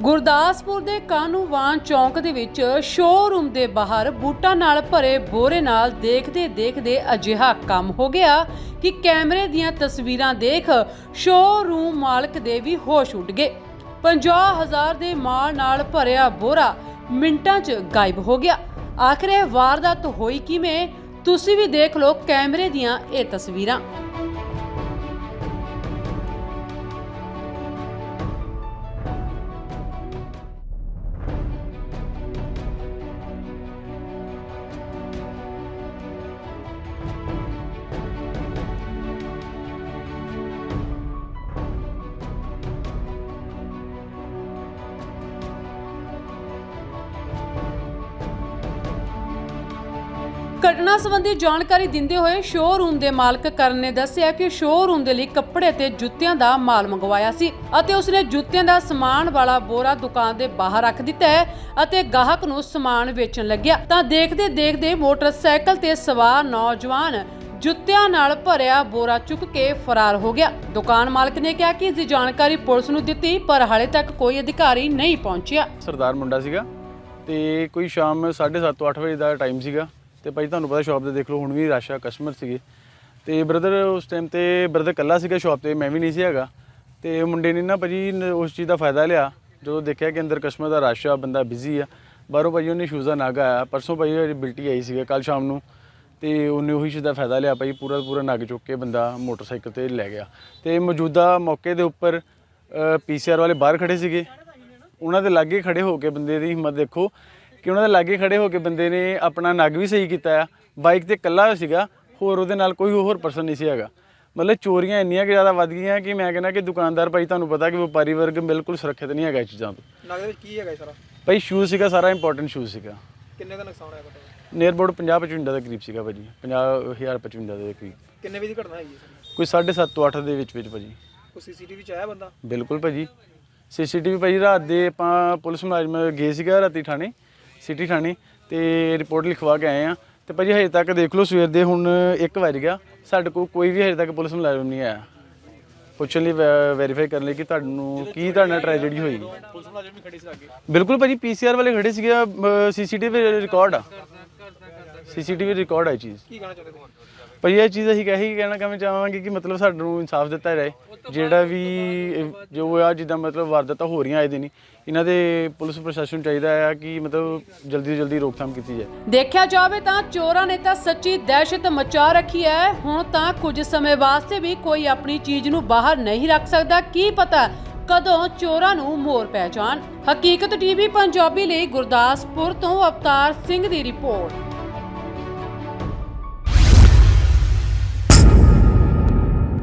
ਗੁਰਦਾਸਪੁਰ ਦੇ ਕਾਨੂੰਵਾਨ ਚੌਂਕ ਦੇ ਵਿੱਚ ਸ਼ੋਰੂਮ ਦੇ ਬਾਹਰ ਬੂਟਾਂ ਨਾਲ ਭਰੇ ਬੋਰੇ ਨਾਲ ਦੇਖਦੇ ਦੇਖਦੇ ਅਜਿਹਾ ਕੰਮ ਹੋ ਗਿਆ ਕਿ ਕੈਮਰੇ ਦੀਆਂ ਤਸਵੀਰਾਂ ਦੇਖ ਸ਼ੋਰੂਮ ਮਾਲਕ ਦੇ ਵੀ ਹੋਸ਼ ਉੱਡ ਗਏ। 50000 ਦੇ ਮਾਲ ਨਾਲ ਭਰਿਆ ਬੋਰਾ ਮਿੰਟਾਂ 'ਚ ਗਾਇਬ ਹੋ ਗਿਆ। ਆਖਰੇ ਵਾਰਦਾਤ ਹੋਈ ਕਿਵੇਂ? ਤੁਸੀਂ ਵੀ ਦੇਖ ਲਓ ਕੈਮਰੇ ਦੀਆਂ ਇਹ ਤਸਵੀਰਾਂ। ਘਟਨਾ ਸੰਬੰਧੀ ਜਾਣਕਾਰੀ ਦਿੰਦੇ ਹੋਏ ਸ਼ੋਰੂਮ ਦੇ ਮਾਲਕ ਕਰਨ ਨੇ ਦੱਸਿਆ ਕਿ ਸ਼ੋਰੂਮ ਦੇ ਲਈ ਕੱਪੜੇ ਤੇ ਜੁੱਤਿਆਂ ਦਾ ਮਾਲ ਮੰਗਵਾਇਆ ਸੀ ਅਤੇ ਉਸਨੇ ਜੁੱਤਿਆਂ ਦਾ ਸਮਾਨ ਵਾਲਾ ਬੋਰਾ ਦੁਕਾਨ ਦੇ ਬਾਹਰ ਰੱਖ ਦਿੱਤਾ ਹੈ ਅਤੇ ਗਾਹਕ ਨੂੰ ਸਮਾਨ ਵੇਚਣ ਲੱਗਿਆ। ਤਾਂ ਦੇਖਦੇ ਦੇਖਦੇ ਮੋਟਰਸਾਈਕਲ ਤੇ ਸਵਾਰ ਨੌਜਵਾਨ ਜੁੱਤਿਆਂ ਨਾਲ ਭਰਿਆ ਬੋਰਾ ਚੁੱਕ ਕੇ ਫਰਾਰ ਹੋ ਗਿਆ। ਦੁਕਾਨ ਮਾਲਕ ਨੇ ਕਿਹਾ ਕਿ ਇਸ ਦੀ ਜਾਣਕਾਰੀ ਪੁਲਿਸ ਨੂੰ ਦਿੱਤੀ, ਪਰ ਹਾਲੇ ਤੱਕ ਕੋਈ ਅਧਿਕਾਰੀ ਨਹੀਂ ਪਹੁੰਚਿਆ। ਸਰਦਾਰ ਮੁੰਡਾ ਸੀਗਾ ਤੇ ਕੋਈ ਸ਼ਾਮ 7:30 8 ਵਜੇ ਦਾ ਟਾਈਮ ਸੀਗਾ। ਤੇ ਭਾਈ ਤੁਹਾਨੂੰ ਪਤਾ ਸ਼ਾਪ ਤੇ ਦੇਖ ਲਓ, ਹੁਣ ਵੀ ਰਸ਼ ਆ ਕਸਟਮਰ ਸੀਗੇ। ਤੇ ਬ੍ਰਦਰ ਉਸ ਟਾਈਮ ਤੇ ਬ੍ਰਦਰ ਕੱਲਾ ਸੀਗਾ ਸ਼ਾਪ ਤੇ, ਮੈਂ ਵੀ ਨਹੀਂ ਸੀ ਹੈਗਾ। ਤੇ ਮੁੰਡੇ ਨੇ ਨਾ ਭਾਜੀ ਨ- ਉਸ ਚੀਜ਼ ਦਾ ਫਾਇਦਾ ਲਿਆ। ਜਦੋਂ ਦੇਖਿਆ ਕਿ ਅੰਦਰ ਕਸਟਮਰ ਦਾ ਰਸ਼ ਆ, ਬੰਦਾ ਬਿਜ਼ੀ ਆ, ਬਾਹਰੋਂ ਭਾਜੀ ਉਹਨੇ ਸ਼ੂਜ਼ ਦਾ ਨਗ ਆਇਆ। ਪਰਸੋਂ ਭਾਜੀ ਉਹਦੀ ਬਿਲਟੀ ਆਈ ਸੀਗਾ ਕੱਲ ਸ਼ਾਮ ਨੂੰ। ਤੇ ਉਹਨੇ ਉਹੀ ਚੀਜ਼ ਦਾ ਫਾਇਦਾ ਲਿਆ ਭਾਈ ਪੂਰਾ ਪੂਰਾ ਨਗ ਚੁੱਕ ਕੇ ਬੰਦਾ ਮੋਟਰਸਾਈਕਲ ਤੇ ਲੈ ਗਿਆ। ਤੇ ਮੌਜੂਦਾ ਮੌਕੇ ਦੇ ਉੱਪਰ ਪੀਸੀਆਰ ਵਾਲੇ ਬਾਹਰ ਖੜੇ ਸੀਗੇ। ਉਹਨਾਂ ਦੇ ਲਾਗੇ ਖੜੇ ਹੋ ਕੇ ਬੰਦੇ ਦੀ ਹਿੰਮਤ ਦੇਖੋ। ਕਿ ਉਹਨਾਂ ਦੇ ਲਾਗੇ ਖੜੇ ਹੋ ਕੇ ਬੰਦੇ ਨੇ ਆਪਣਾ ਨਗ ਵੀ ਸਹੀ ਕੀਤਾ ਆ ਬਾਈਕ ਤੇ ਇਕੱਲਾ ਸੀਗਾ ਹੋਰ ਉਹਦੇ ਨਾਲ ਕੋਈ ਹੋਰ ਪਰਸਨ ਨਹੀਂ ਸੀ ਹੈਗਾ। ਮਤਲਬ ਚੋਰੀਆਂ ਇੰਨੀਆਂ ਕਿ ਜ਼ਿਆਦਾ ਵੱਧ ਗਈਆਂ ਕਿ ਮੈਂ ਕਹਿੰਦਾ ਕਿ ਦੁਕਾਨਦਾਰ ਭਾਈ ਤੁਹਾਨੂੰ ਪਤਾ ਕਿ ਵਪਾਰੀ ਵਰਗ ਬਿਲਕੁਲ ਸੁਰੱਖਿਅਤ ਨਹੀਂ ਹੈਗਾ ਇਹ ਚੀਜ਼ਾਂ ਤੋਂ। ਨਗਦ ਵਿੱਚ ਕੀ ਹੈਗਾ ਇਹ ਸਾਰਾ? ਭਾਈ ਸ਼ੂਜ਼ ਸੀਗਾ ਸਾਰਾ ਇੰਪੋਰਟੈਂਟ ਸ਼ੂਜ਼ ਸੀਗਾ। ਕਿੰਨੇ ਦਾ ਨੁਕਸਾਨ ਹੋਇਆ ਪਤਾ ਨੀਅਰ ਅਬਾਊਟ 50 55 ਦੇ ਕਰੀਬ ਸੀਗਾ ਭਾਜੀ 50000 55 ਦੇ ਕਰੀਬ। ਕਿੰਨੇ ਵਜੇ ਦੀ ਘਟਨਾ ਹੈਗੀ ਹੈ ਕੋਈ 7.5 ਤੋਂ 8 ਦੇ ਵਿੱਚ ਵਿੱਚ ਭਾਜੀ। ਕੋਈ ਸੀਸੀਟੀਵੀ ਚ ਆਇਆ ਬੰਦਾ? ਬਿਲਕੁਲ ਭਾਜੀ। ਸੀਸੀਟੀਵੀ ਭਾਜੀ ਰਾਤ ਦੇ ਆਪਾਂ ਪੁਲਿਸ ਮੁਲਾਜ਼ਮ ਗਏ ਸੀਗਾ ਰਾਤੀ ਥਾਣੇ। ਸਿਟੀ ਥਾਣੇ ਤੇ ਰਿਪੋਰਟ ਲਿਖਵਾ ਕੇ ਆਏ ਆ। ਤੇ ਭਾਜੀ ਹਜੇ ਤੱਕ ਦੇਖ ਲਓ ਸਵੇਰ ਦੇ ਹੁਣ 1 ਵਜ ਗਿਆ। ਸਾਡੇ ਕੋਲ ਕੋਈ ਵੀ ਹਜੇ ਤੱਕ ਪੁਲਿਸ ਮੁਲਾਜ਼ਮ ਨਹੀਂ ਆਇਆ। ਪੁੱਛਣ ਲਈ ਵੈਰੀਫਾਈ ਕਰਨ ਲਈ ਕਿ ਤੁਹਾਨੂੰ ਕੀ ਤੁਹਾਡਾ ਟ੍ਰੈਜੇਡੀ ਹੋਈ ਪੁਲਿਸ ਮੁਲਾਜ਼ਮ ਵੀ ਖੜੀ ਸੀ ਅੱਗੇ ਬਿਲਕੁਲ ਭਾਜੀ ਪੀਸੀਆਰ ਵਾਲੇ ਖੜੇ ਸੀਗੇ ਸੀਸੀਟੀਵੀ ਰਿਕਾਰਡ ਆ। ਸੀਸੀਟੀਵੀ ਰਿਕਾਰਡ ਆ ਇਹ ਚੀਜ਼। ਕੀ ਕਹਿਣਾ ਚਾਹੁੰਦੇ ਤੁਸੀਂ ਭਾਈ ਇਹ ਚੀਜ਼ ਅਸੀਂ ਕਹੀ ਕਹਿਣਾ ਕਵੇਂ ਚਾਹਾਂਗੇ ਕਿ ਮਤਲਬ ਸਾਨੂੰ ਇਨਸਾਫ ਦਿੱਤਾ ਰਹੇ ਜਿਹੜਾ ਵੀ ਇਹ ਜੋ ਆ ਜਿੱਦਾਂ ਮਤਲਬ ਵਾਰਦਾਤਾਂ ਹੋ ਰਹੀਆਂ ਆਏ ਦਿਨ ਹੀ, ਇਹਨਾਂ ਦੇ ਪੁਲਿਸ ਪ੍ਰਸ਼ਾਸਨ ਨੂੰ ਚਾਹੀਦਾ ਹੈ ਕਿ ਮਤਲਬ ਜਲਦੀ ਤੋਂ ਜਲਦੀ ਰੋਕਥਾਮ ਕੀਤੀ ਜਾਏ। ਦੇਖਿਆ ਜਾਵੇ ਤਾਂ ਚੋਰਾਂ ਨੇ ਤਾਂ ਸੱਚੀ ਦਹਿਸ਼ਤ ਮਚਾ ਰੱਖੀ ਹੈ। ਹੁਣ ਤਾਂ ਕੁਝ ਸਮੇਂ ਵਾਸਤੇ ਵੀ ਕੋਈ ਆਪਣੀ ਚੀਜ਼ ਨੂੰ ਬਾਹਰ ਨਹੀਂ ਰੱਖ ਸਕਦਾ। ਕੀ ਪਤਾ ਕਦੋਂ ਚੋਰਾਂ ਨੂੰ ਮੋਰ ਪੈ ਜਾਣ। ਹਕੀਕਤ ਟੀਵੀ ਪੰਜਾਬੀ ਲਈ ਗੁਰਦਾਸਪੁਰ ਤੋਂ ਅਵਤਾਰ ਸਿੰਘ ਦੀ ਰਿਪੋਰਟ।